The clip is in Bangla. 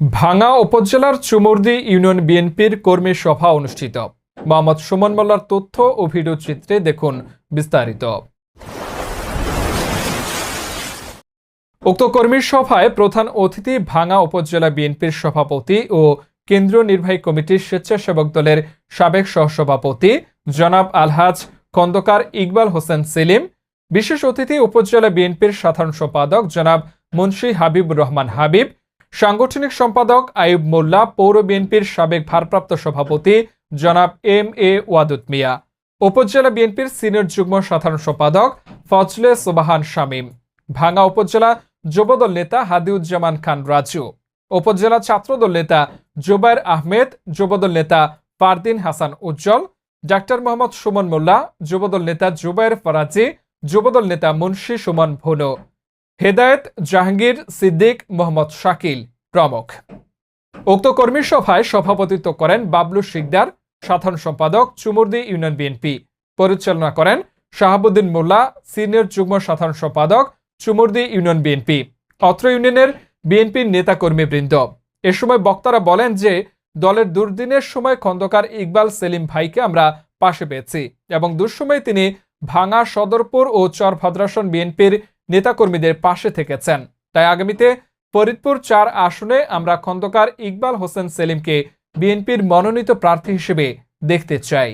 ভাঙা উপজেলার চুমুরদি ইউনিয়ন বিএনপির কর্মী সভা অনুষ্ঠিত। মোহাম্মদ সুমন মোল্লার তথ্য ও ভিডিও চিত্রে দেখুন বিস্তারিত। উক্ত কর্মী সভায় প্রধান অতিথি ভাঙা উপজেলা বিএনপির সভাপতি ও কেন্দ্রীয় নির্বাহী কমিটির স্বেচ্ছাসেবক দলের সাবেক সহসভাপতি জনাব আলহাজ খন্দকার ইকবাল হোসেন সেলিম, বিশেষ অতিথি উপজেলা বিএনপির সাধারণ সম্পাদক জনাব মুন্সি হাবিব রহমান হাবিব সাংগঠনিক সম্পাদক আইয়ুব মোল্লা, পৌর বিএনপির সাবেক ভারপ্রাপ্ত সভাপতি জনাব এম এ ওয়াদুত মিয়া, উপজেলা বিএনপির সিনিয়র যুগ্ম সাধারণ সম্পাদক ফজলে সুবাহান শামীম, ভাঙ্গা উপজেলা যুবদল নেতা হাদিউজ্জামান খান রাজু, উপজেলা ছাত্রদল নেতা জুবাইর আহমেদ, যুবদল নেতা ফারদিন হাসান উজ্জ্বল, ডাক্তার মোহাম্মদ সুমন মোল্লা, যুবদল নেতা জুবাইর ফরাজি, যুবদল নেতা মুন্সী সুমন ভুনো। হেদায়েত, জাহাঙ্গীর, সিদ্দিক, মোহাম্মদ শাকিল প্রমুখ। উক্ত কর্মী সভায় সভাপতিত্ব করেন বাবলু শিকদার, সাধারণ সম্পাদক চুমুরদি ইউনিয়ন বিএনপি। পরিচালনা করেন শাহাবুদ্দিন মোল্লা, সিনিয়র যুগ্ম সাধারণ সম্পাদক চুমুরদি ইউনিয়ন বিএনপি। অত্র ইউনিয়নের বিএনপির নেতাকর্মীবৃন্দ। এ সময় বক্তারা বলেন যে, দলের দুর্দিনের সময় খন্দকার ইকবাল সেলিম ভাইকে আমরা পাশে পেয়েছি এবং দুঃসময়ে তিনি ভাঙা সদরপুর ও চর চরভদ্রাসন বিএনপির নেতাকর্মীদের পাশে থেকেছেন। তাই আগামীতে ফরিদপুর চার আসনে আমরা খন্দকার ইকবাল হোসেন সেলিমকে বিএনপির মনোনীত প্রার্থী হিসেবে দেখতে চাই।